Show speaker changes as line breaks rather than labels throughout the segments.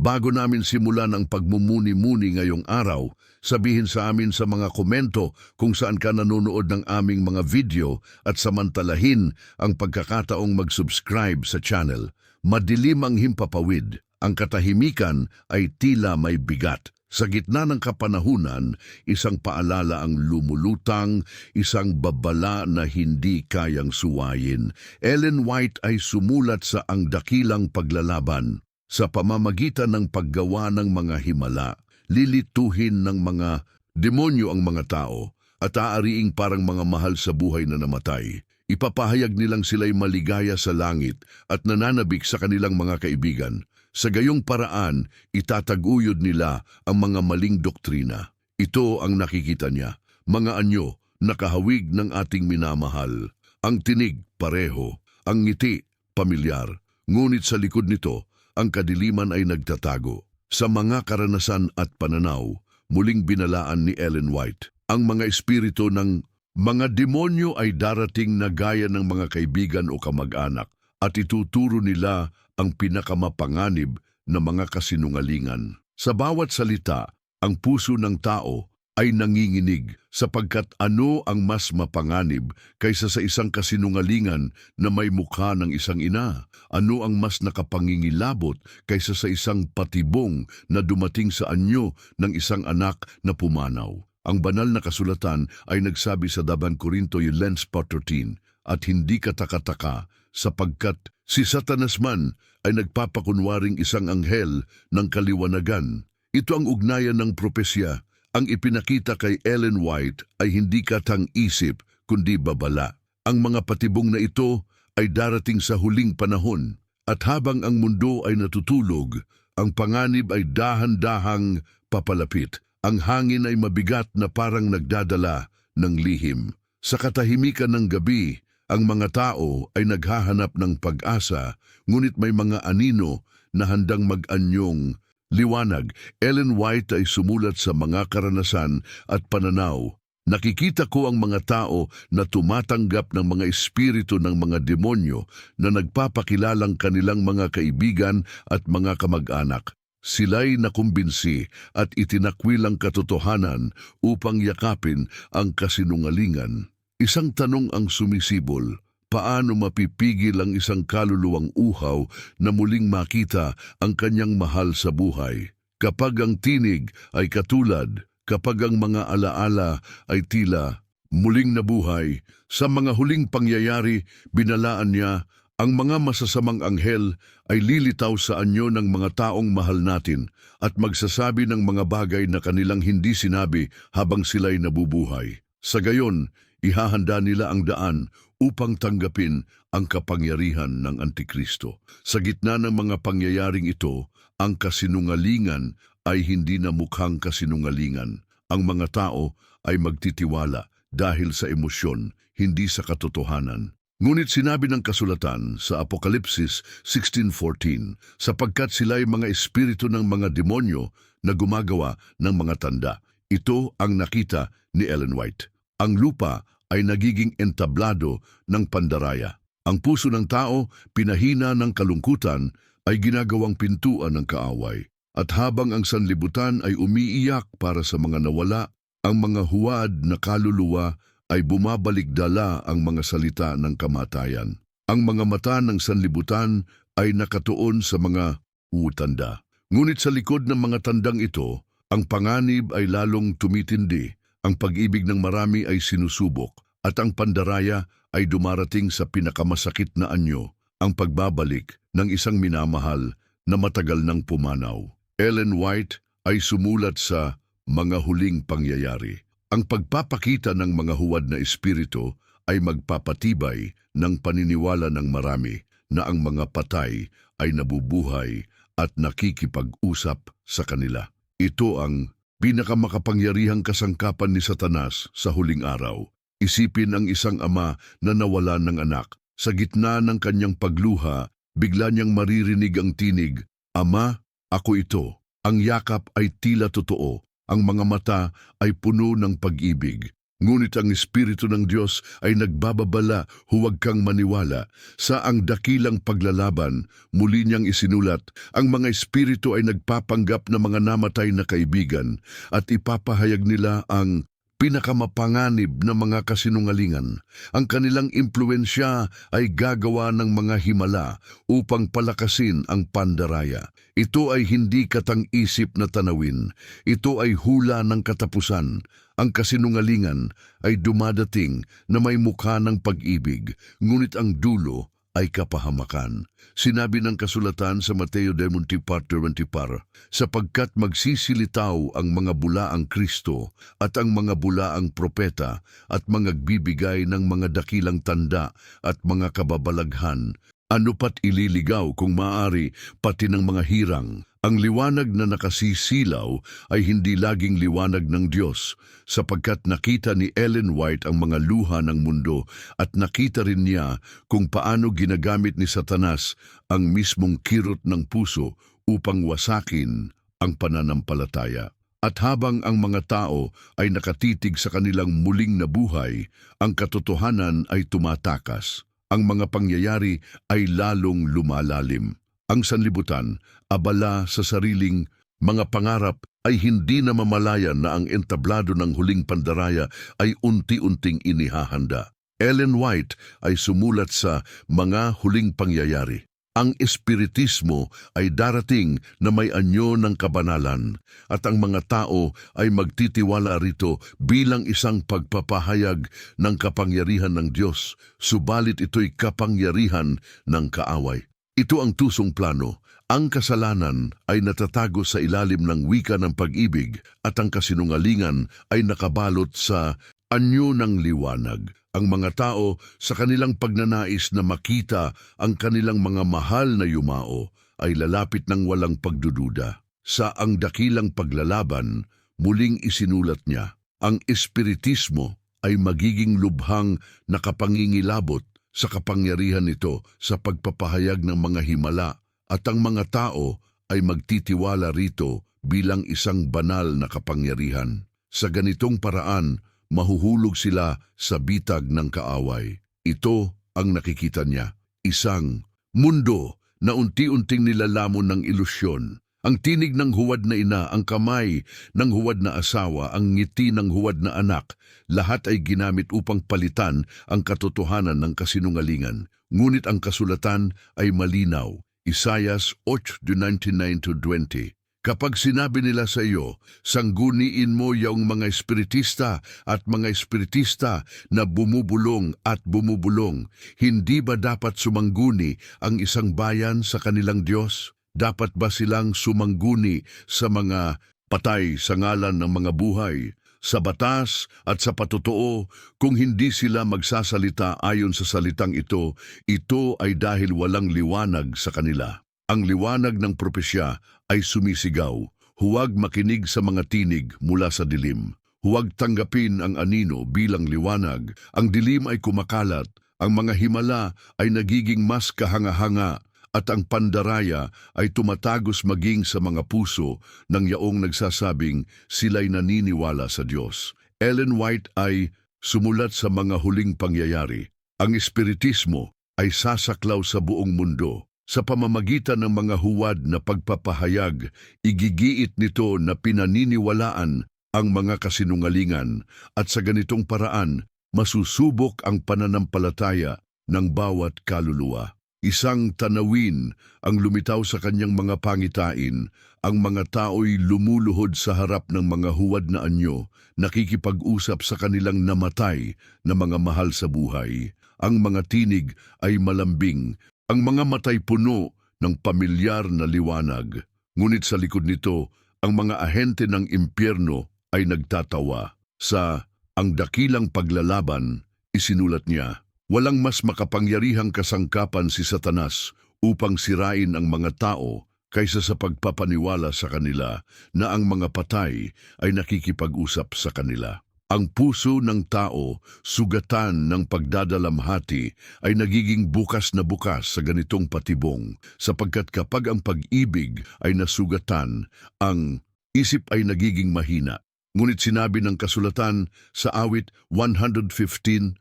Bago namin simulan ang pagmumuni-muni ngayong araw, sabihin sa amin sa mga komento kung saan ka nanonood ng aming mga video at samantalahin ang pagkakataong mag-subscribe sa channel. Madilim ang himpapawid, ang katahimikan ay tila may bigat. Sa gitna ng kapanahunan, isang paalala ang lumulutang, isang babala na hindi kayang suwayin. Ellen White ay sumulat sa Ang Dakilang Paglalaban. Sa pamamagitan ng paggawa ng mga himala, lilituhin ng mga demonyo ang mga tao at aariing parang mga mahal sa buhay na namatay. Ipapahayag nilang sila'y maligaya sa langit at nananabik sa kanilang mga kaibigan. Sa gayong paraan, itataguyod nila ang mga maling doktrina. Ito ang nakikita niya, mga anyo, nakahawig ng ating minamahal. Ang tinig, pareho. Ang ngiti, pamilyar. Ngunit sa likod nito, ang kadiliman ay nagtatago. Sa mga karanasan at pananaw, muling binalaan ni Ellen White, ang mga espiritu ng mga demonyo ay darating na gaya ng mga kaibigan o kamag-anak at ituturo nila ang pinakamapanganib na mga kasinungalingan. Sa bawat salita, ang puso ng tao ay nanginginig sapagkat ano ang mas mapanganib kaysa sa isang kasinungalingan na may mukha ng isang ina? Ano ang mas nakapangingilabot kaysa sa isang patibong na dumating sa anyo ng isang anak na pumanaw? Ang banal na kasulatan ay nagsabi sa Daban Korinto 11.14 at hindi katakataka sapagkat si Satanas man ay nagpapakunwaring isang anghel ng kaliwanagan. Ito ang ugnayan ng propesya ang ipinakita kay Ellen White ay hindi katang isip kundi babala. Ang mga patibong na ito ay darating sa huling panahon at habang ang mundo ay natutulog, ang panganib ay dahan-dahang papalapit. Ang hangin ay mabigat na parang nagdadala ng lihim. Sa katahimikan ng gabi, ang mga tao ay naghahanap ng pag-asa, ngunit may mga anino na handang mag-anyong Liwanag, Ellen White ay sumulat sa mga karanasan at pananaw. Nakikita ko ang mga tao na tumatanggap ng mga espiritu ng mga demonyo na nagpapakilalang kanilang mga kaibigan at mga kamag-anak. Sila'y nakumbinsi at itinakwil ang katotohanan upang yakapin ang kasinungalingan. Isang tanong ang sumisibol, paano mapipigil ang isang kaluluwang uhaw na muling makita ang kanyang mahal sa buhay. Kapag ang tinig ay katulad, kapag ang mga alaala ay tila muling nabuhay, sa mga huling pangyayari binalaan niya ang mga masasamang anghel ay lilitaw sa anyo ng mga taong mahal natin at magsasabi ng mga bagay na kanilang hindi sinabi habang sila'y nabubuhay. Sa gayon, ihahanda nila ang daan upang tanggapin ang kapangyarihan ng Antikristo. Sa gitna ng mga pangyayaring ito, ang kasinungalingan ay hindi na mukhang kasinungalingan. Ang mga tao ay magtitiwala dahil sa emosyon, hindi sa katotohanan. Ngunit sinabi ng kasulatan sa Apokalipsis 16.14, sapagkat sila ay mga espiritu ng mga demonyo na gumagawa ng mga tanda. Ito ang nakita ni Ellen White. Ang lupa ay nagiging entablado ng pandaraya. Ang puso ng tao, pinahina ng kalungkutan, ay ginagawang pintuan ng kaaway. At habang ang sanlibutan ay umiiyak para sa mga nawala, ang mga huwad na kaluluwa ay bumabalik dala ang mga salita ng kamatayan. Ang mga mata ng sanlibutan ay nakatuon sa mga utanda. Ngunit sa likod ng mga tandang ito, ang panganib ay lalong tumitindi ang pag-ibig ng marami ay sinusubok at ang pandaraya ay dumarating sa pinakamasakit na anyo, ang pagbabalik ng isang minamahal na matagal nang pumanaw. Ellen White ay sumulat sa Mga Huling Pangyayari. Ang pagpapakita ng mga huwad na espiritu ay magpapatibay ng paniniwala ng marami na ang mga patay ay nabubuhay at nakikipag-usap sa kanila. Ito ang pinakamakapangyarihang kasangkapan ni Satanas sa huling araw. Isipin ang isang ama na nawala ng anak. Sa gitna ng kanyang pagluha, bigla niyang maririnig ang tinig, Ama, ako ito. Ang yakap ay tila totoo. Ang mga mata ay puno ng pag-ibig. Ngunit ang Espiritu ng Diyos ay nagbababala, huwag kang maniwala. Sa ang dakilang paglalaban, muli niyang isinulat, ang mga Espiritu ay nagpapanggap na mga namatay na kaibigan at ipapahayag nila ang pinakamapanganib na mga kasinungalingan. Ang kanilang impluensya ay gagawa ng mga himala upang palakasin ang pandaraya. Ito ay hindi katang-isip na tanawin. Ito ay hula ng katapusan. Ang kasinungalingan ay dumadating na may mukha ng pag-ibig, ngunit ang dulo ay kapahamakan. Sinabi ng kasulatan sa Mateo de Montipar 24, sapagkat magsisilitaw ang mga bulaang Kristo at ang mga bulaang propeta at mangagbibigay ng mga dakilang tanda at mga kababalaghan, ano pat ililigaw kung maaari pati ng mga hirang. Ang liwanag na nakasisilaw ay hindi laging liwanag ng Diyos, sapagkat nakita ni Ellen White ang mga luha ng mundo at nakita rin niya kung paano ginagamit ni Satanas ang mismong kirot ng puso upang wasakin ang pananampalataya. At habang ang mga tao ay nakatitig sa kanilang muling nabuhay, ang katotohanan ay tumatakas. Ang mga pangyayari ay lalong lumalalim. Ang sanlibutan, abala sa sariling mga pangarap ay hindi na mamalayan na ang entablado ng huling pandaraya ay unti-unting inihahanda. Ellen White ay sumulat sa Mga Huling Pangyayari. Ang espiritismo ay darating na may anyo ng kabanalan at ang mga tao ay magtitiwala rito bilang isang pagpapahayag ng kapangyarihan ng Diyos, subalit ito'y kapangyarihan ng kaaway. Ito ang tusong plano. Ang kasalanan ay natatago sa ilalim ng wika ng pag-ibig at ang kasinungalingan ay nakabalot sa anyo ng liwanag. Ang mga tao sa kanilang pagnanais na makita ang kanilang mga mahal na yumao ay lalapit ng walang pagdududa. Sa ang dakilang paglalaban, muling isinulat niya, ang espiritismo ay magiging lubhang nakapangingilabot sa kapangyarihan nito sa pagpapahayag ng mga himala at ang mga tao ay magtitiwala rito bilang isang banal na kapangyarihan. Sa ganitong paraan, mahuhulog sila sa bitag ng kaaway. Ito ang nakikita niya, isang mundo na unti-unting nilalamon ng ilusyon. Ang tinig ng huwad na ina, ang kamay ng huwad na asawa, ang ngiti ng huwad na anak, lahat ay ginamit upang palitan ang katotohanan ng kasinungalingan. Ngunit ang kasulatan ay malinaw. Isayas 8:19-20 Kapag sinabi nila sa iyo, sangguniin mo yung mga espiritista at mga espiritista na bumubulong at bumubulong, hindi ba dapat sumangguni ang isang bayan sa kanilang Diyos? Dapat ba silang sumangguni sa mga patay sa ngalan ng mga buhay? Sa batas at sa patotoo, kung hindi sila magsasalita ayon sa salitang ito, ito ay dahil walang liwanag sa kanila. Ang liwanag ng propesya ay sumisigaw, huwag makinig sa mga tinig mula sa dilim. Huwag tanggapin ang anino bilang liwanag. Ang dilim ay kumakalat, ang mga himala ay nagiging mas kahanga-hanga, at ang pandaraya ay tumatagos maging sa mga puso ng yaong nagsasabing sila'y naniniwala sa Diyos. Ellen White ay sumulat sa mga huling pangyayari. Ang espiritismo ay sasaklaw sa buong mundo. Sa pamamagitan ng mga huwad na pagpapahayag, igigiit nito na pinaniniwalaan ang mga kasinungalingan at sa ganitong paraan, masusubok ang pananampalataya ng bawat kaluluwa. Isang tanawin ang lumitaw sa kanyang mga pangitain, ang mga tao'y lumuluhod sa harap ng mga huwad na anyo, nakikipag-usap sa kanilang namatay na mga mahal sa buhay. Ang mga tinig ay malambing, ang mga matay puno ng pamilyar na liwanag. Ngunit sa likod nito, ang mga ahente ng impyerno ay nagtatawa. Sa ang dakilang paglalaban, isinulat niya, walang mas makapangyarihang kasangkapan si Satanas upang sirain ang mga tao kaysa sa pagpapaniwala sa kanila na ang mga patay ay nakikipag-usap sa kanila. Ang puso ng tao, sugatan ng pagdadalamhati, ay nagiging bukas na bukas sa ganitong patibong, sapagkat kapag ang pag-ibig ay nasugatan, ang isip ay nagiging mahina. Ngunit sinabi ng kasulatan sa awit 115.17,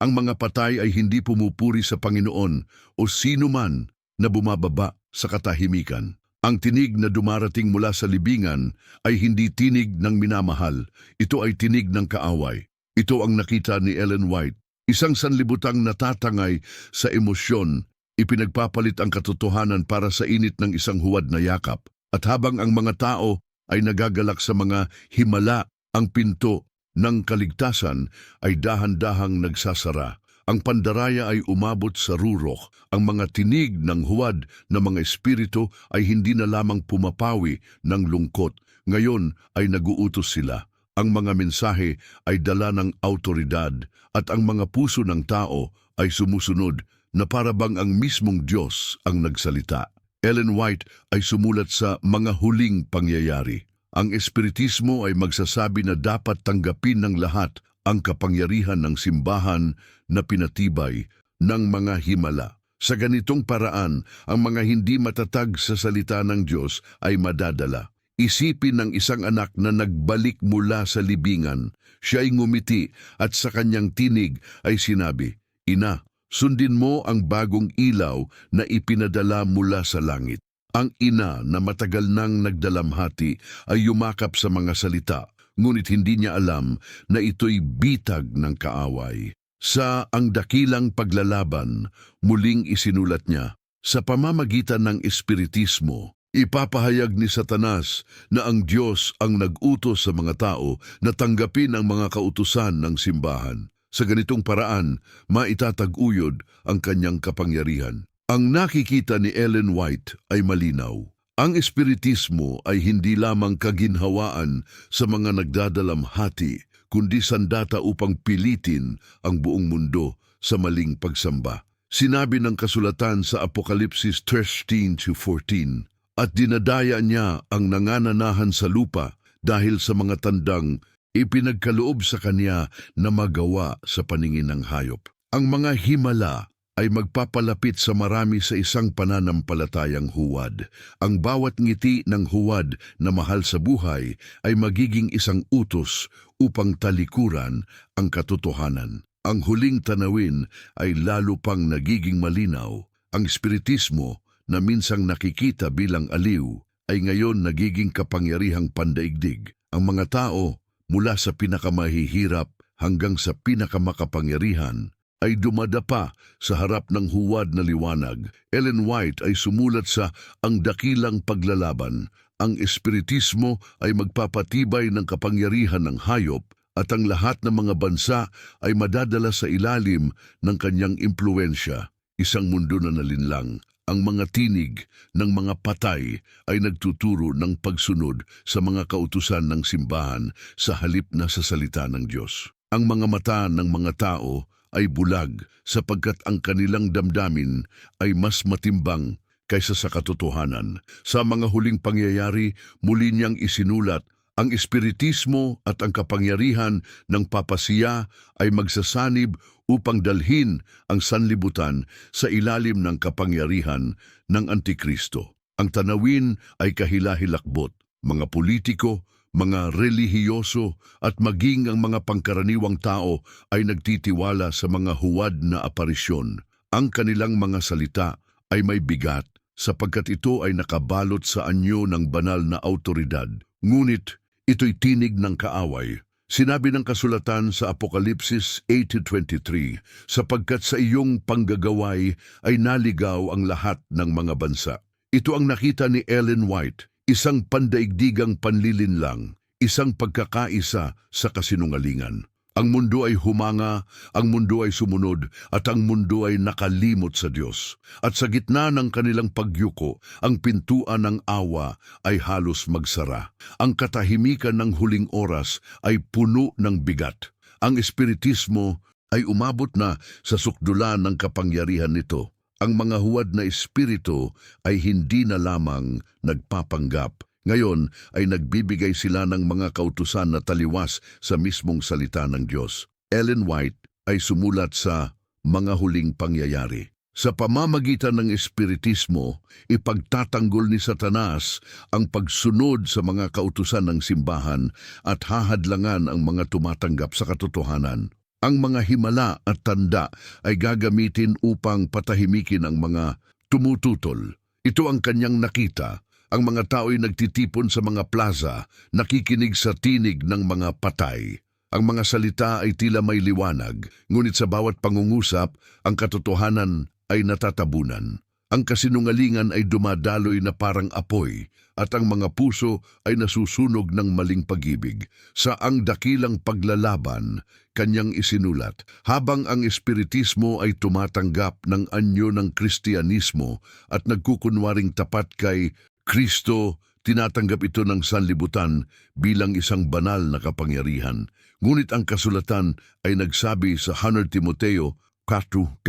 ang mga patay ay hindi pumupuri sa Panginoon o sino man na bumababa sa katahimikan. Ang tinig na dumarating mula sa libingan ay hindi tinig ng minamahal, ito ay tinig ng kaaway. Ito ang nakita ni Ellen White, isang sanlibutang natatangay sa emosyon, ipinagpapalit ang katotohanan para sa init ng isang huwad na yakap. At habang ang mga tao ay nagagalak sa mga himala, ang pinto ng kaligtasan ay dahan-dahang nagsasara. Ang pandaraya ay umabot sa rurok. Ang mga tinig ng huwad na mga espiritu ay hindi na lamang pumapawi ng lungkot. Ngayon ay naguutos sila. Ang mga mensahe ay dala ng autoridad at ang mga puso ng tao ay sumusunod na parabang ang mismong Diyos ang nagsalita. Ellen White ay sumulat sa mga huling pangyayari. Ang espiritismo ay magsasabi na dapat tanggapin ng lahat ang kapangyarihan ng simbahan na pinatibay ng mga himala. Sa ganitong paraan, ang mga hindi matatag sa salita ng Diyos ay madadala. Isipin ng isang anak na nagbalik mula sa libingan. Siya ay ngumiti at sa kanyang tinig ay sinabi, Ina, sundin mo ang bagong ilaw na ipinadala mula sa langit. Ang ina na matagal nang nagdalamhati ay yumakap sa mga salita, ngunit hindi niya alam na ito'y bitag ng kaaway. Sa ang dakilang paglalaban, muling isinulat niya, sa pamamagitan ng espiritismo, ipapahayag ni Satanas na ang Diyos ang nag-utos sa mga tao na tanggapin ang mga kautusan ng simbahan. Sa ganitong paraan, maitatag-uyod ang kanyang kapangyarihan. Ang nakikita ni Ellen White ay malinaw. Ang espiritismo ay hindi lamang kaginhawaan sa mga nagdadalamhati, kundi sandata upang pilitin ang buong mundo sa maling pagsamba. Sinabi ng kasulatan sa Apokalipsis 13-14, At dinadaya niya ang nangananahan sa lupa dahil sa mga tandang ipinagkaloob sa kanya na magawa sa paningin ng hayop. Ang mga himala ay magpapalapit sa marami sa isang pananampalatayang huwad. Ang bawat ngiti ng huwad na mahal sa buhay ay magiging isang utos upang talikuran ang katotohanan. Ang huling tanawin ay lalo pang nagiging malinaw. Ang espiritismo na minsang nakikita bilang aliw ay ngayon nagiging kapangyarihang pandaigdig. Ang mga tao mula sa pinakamahihirap hanggang sa pinakamakapangyarihan ay dumadapa sa harap ng huwad na liwanag. Ellen White ay sumulat sa Ang Dakilang Paglalaban. Ang espiritismo ay magpapatibay ng kapangyarihan ng hayop at ang lahat ng mga bansa ay madadala sa ilalim ng kanyang impluensya. Isang mundo na nalinlang. Ang mga tinig ng mga patay ay nagtuturo ng pagsunod sa mga kautusan ng simbahan sa halip na sa salita ng Diyos. Ang mga mata ng mga tao ay bulag sapagkat ang kanilang damdamin ay mas matimbang kaysa sa katotohanan. Sa mga huling pangyayari, muli niyang isinulat ang espiritismo at ang kapangyarihan ng papasiya ay magsasanib upang dalhin ang sanlibutan sa ilalim ng kapangyarihan ng Antikristo. Ang tanawin ay kahilahilakbot, mga politiko, mga relihiyoso at maging ang mga pangkaraniwang tao ay nagtitiwala sa mga huwad na aparisyon. Ang kanilang mga salita ay may bigat sapagkat ito ay nakabalot sa anyo ng banal na autoridad. Ngunit ito'y tinig ng kaaway. Sinabi ng kasulatan sa Apokalipsis 8.23, sapagkat sa iyong panggagaway ay naligaw ang lahat ng mga bansa. Ito ang nakita ni Ellen White, isang pandaigdigang panlilinlang, isang pagkakaisa sa kasinungalingan. Ang mundo ay humanga, ang mundo ay sumunod, at ang mundo ay nakalimot sa Diyos. At sa gitna ng kanilang pagyuko, ang pintuan ng awa ay halos magsara. Ang katahimikan ng huling oras ay puno ng bigat. Ang espiritismo ay umabot na sa sukdulan ng kapangyarihan nito. Ang mga huwad na espiritu ay hindi na lamang nagpapanggap. Ngayon ay nagbibigay sila ng mga kautusan na taliwas sa mismong salita ng Diyos. Ellen White ay sumulat sa Mga Huling Pangyayari. Sa pamamagitan ng espiritismo, ipagtatanggol ni Satanas ang pagsunod sa mga kautusan ng simbahan at hahadlangan ang mga tumatanggap sa katotohanan. Ang mga himala at tanda ay gagamitin upang patahimikin ang mga tumututol. Ito ang kanyang nakita. Ang mga tao'y nagtitipon sa mga plaza, nakikinig sa tinig ng mga patay. Ang mga salita ay tila may liwanag, ngunit sa bawat pangungusap, ang katotohanan ay natatabunan. Ang kasinungalingan ay dumadaloy na parang apoy at ang mga puso ay nasusunog ng maling pag-ibig. Sa ang dakilang paglalaban, kanyang isinulat, habang ang espiritismo ay tumatanggap ng anyo ng kristiyanismo at nagkukunwaring tapat kay Kristo, tinatanggap ito ng sanlibutan bilang isang banal na kapangyarihan. Ngunit ang kasulatan ay nagsabi sa 1 Timoteo 4.1,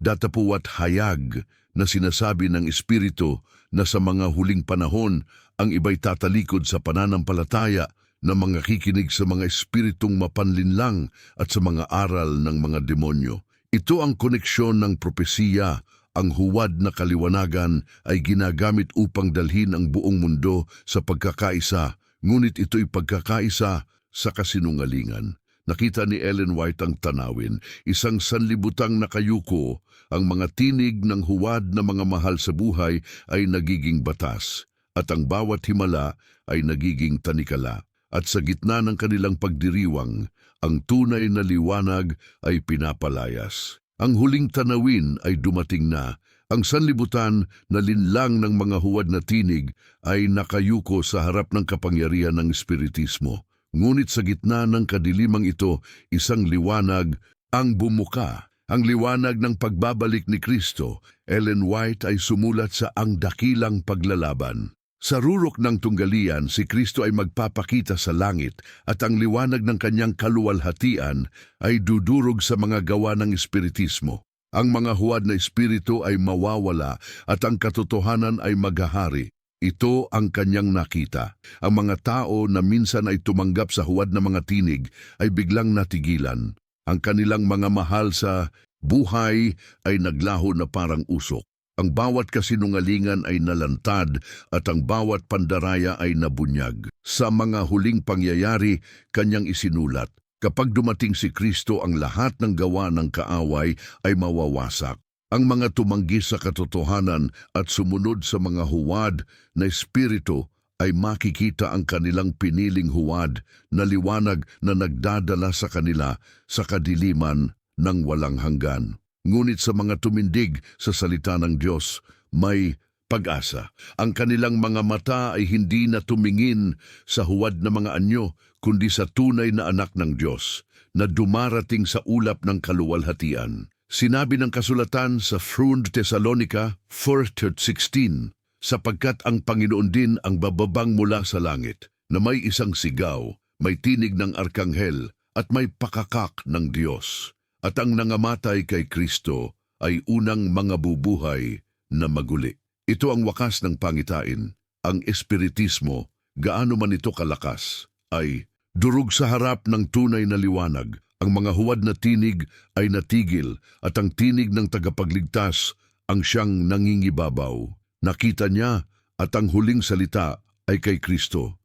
datapuwat hayag na sinasabi ng Espiritu na sa mga huling panahon ang iba'y tatalikod sa pananampalataya na mga kikinig sa mga espiritong mapanlinlang at sa mga aral ng mga demonyo. Ito ang koneksyon ng propesiya ang huwad na kaliwanagan ay ginagamit upang dalhin ang buong mundo sa pagkakaisa, ngunit ito'y pagkakaisa sa kasinungalingan. Nakita ni Ellen White ang tanawin, isang sanlibutang nakayuko, ang mga tinig ng huwad na mga mahal sa buhay ay nagiging batas, at ang bawat himala ay nagiging tanikala. At sa gitna ng kanilang pagdiriwang, ang tunay na liwanag ay pinapalayas. Ang huling tanawin ay dumating na. Ang sanlibutan na linlang ng mga huwad na tinig ay nakayuko sa harap ng kapangyarihan ng espiritismo. Ngunit sa gitna ng kadilimang ito, isang liwanag ang bumuka. Ang liwanag ng pagbabalik ni Kristo, Ellen White ay sumulat sa Ang Dakilang Paglalaban. Sa rurok ng tunggalian, si Kristo ay magpapakita sa langit at ang liwanag ng kanyang kaluwalhatian ay dudurog sa mga gawa ng espiritismo. Ang mga huwad na espiritu ay mawawala at ang katotohanan ay maghahari. Ito ang kanyang nakita. Ang mga tao na minsan ay tumanggap sa huwad na mga tinig ay biglang natigilan. Ang kanilang mga mahal sa buhay ay naglaho na parang usok. Ang bawat kasinungalingan ay nalantad at ang bawat pandaraya ay nabunyag. Sa mga huling pangyayari, kanyang isinulat, kapag dumating si Kristo ang lahat ng gawa ng kaaway ay mawawasak. Ang mga tumanggi sa katotohanan at sumunod sa mga huwad na espiritu ay makikita ang kanilang piniling huwad na liwanag na nagdadala sa kanila sa kadiliman ng walang hanggan. Ngunit sa mga tumindig sa salita ng Diyos, may pag-asa. Ang kanilang mga mata ay hindi na tumingin sa huwad na mga anyo, kundi sa tunay na anak ng Diyos na dumarating sa ulap ng kaluwalhatian. Sinabi ng kasulatan sa 1 Thessalonica 4.16, sapagkat ang Panginoon din ang bababang mula sa langit, na may isang sigaw, may tinig ng arkanghel, at may pakakak ng Diyos. At ang nangamatay kay Kristo ay unang mga bubuhay na maguli. Ito ang wakas ng pangitain. Ang espiritismo, gaano man ito kalakas, ay durug sa harap ng tunay na liwanag. Ang mga huwad na tinig ay natigil at ang tinig ng tagapagligtas ang siyang nangingibabaw. Nakita niya at ang huling salita ay kay Kristo.